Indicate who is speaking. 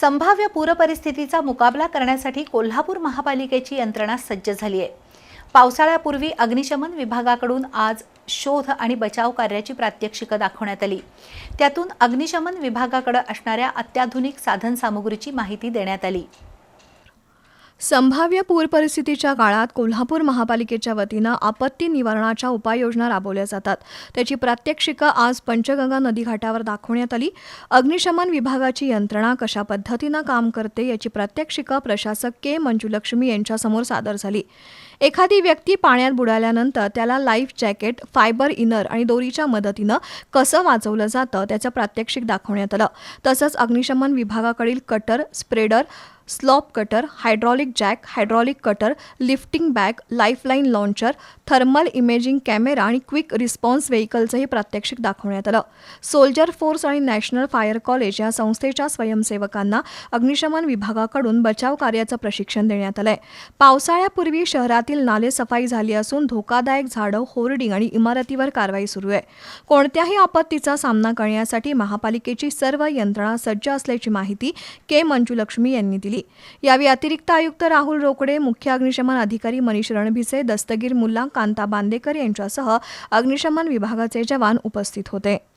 Speaker 1: संभाव्य पूरपरिस्थितीचा मुकाबला करण्यासाठी कोल्हापूर महापालिकेची यंत्रणा सज्ज झाली आहे पावसाळ्यापूर्वी अग्निशमन विभागाकडून आज शोध आणि बचाव कार्याची प्रात्यक्षिकं दाखवण्यात आली. त्यातून अग्निशमन विभागाकडे असणाऱ्या अत्याधुनिक साधनसामुग्रीची माहिती देण्यात आली.
Speaker 2: संभाव्य पूर परिस्थितीच्या काळात कोल्हापूर महापालिकेच्या वतीनं आपत्ती निवारणाच्या उपाययोजना राबवल्या जातात. त्याची प्रात्यक्षिकं आज पंचगंगा नदीघाटावर दाखवण्यात आली. अग्निशमन विभागाची यंत्रणा कशा पद्धतीनं काम करते याची प्रात्यक्षिकं प्रशासक के. मंजुलक्ष्मी यांच्यासमोर सादर झाली. एखादी व्यक्ती पाण्यात बुडाल्यानंतर त्याला लाईफ जॅकेट फायबर इनर आणि दोरीच्या मदतीनं कसं वाचवलं जातं त्याचं प्रात्यक्षिक दाखवण्यात आलं. तसंच अग्निशमन विभागाकडील cutter spreader slop cutter hydraulic jack hydraulic cutter lifting bag lifeline launcher thermal imaging camera आणि क्विक रिस्पॉन्स व्हेकलचंही प्रात्यक्षिक दाखवण्यात आलं. सोल्जर फोर्स आणि नॅशनल फायर कॉलेज या संस्थेच्या स्वयंसेवकांना अग्निशमन विभागाकडून बचाव कार्याचं प्रशिक्षण देण्यात आलंय. पावसाळ्यापूर्वी शहरातील नाले सफाई झाली असून धोकादायक झाडं होर्डिंग आणि इमारतीवर कारवाई सुरू आहे. कोणत्याही आपत्तीचा सामना करण्यासाठी महापालिकेची सर्व यंत्रणा सज्ज असल्याची माहिती के. मंजुलक्ष्मी यांनी दिली. यावेळी अतिरिक्त आयुक्त राहुल रोकडे मुख्य अग्निशमन अधिकारी मनीष रणभिसे दस्तगीर मुल्ला कांता बांदेकर यांच्यासह अग्निशमन विभागाचे जवान उपस्थित होते.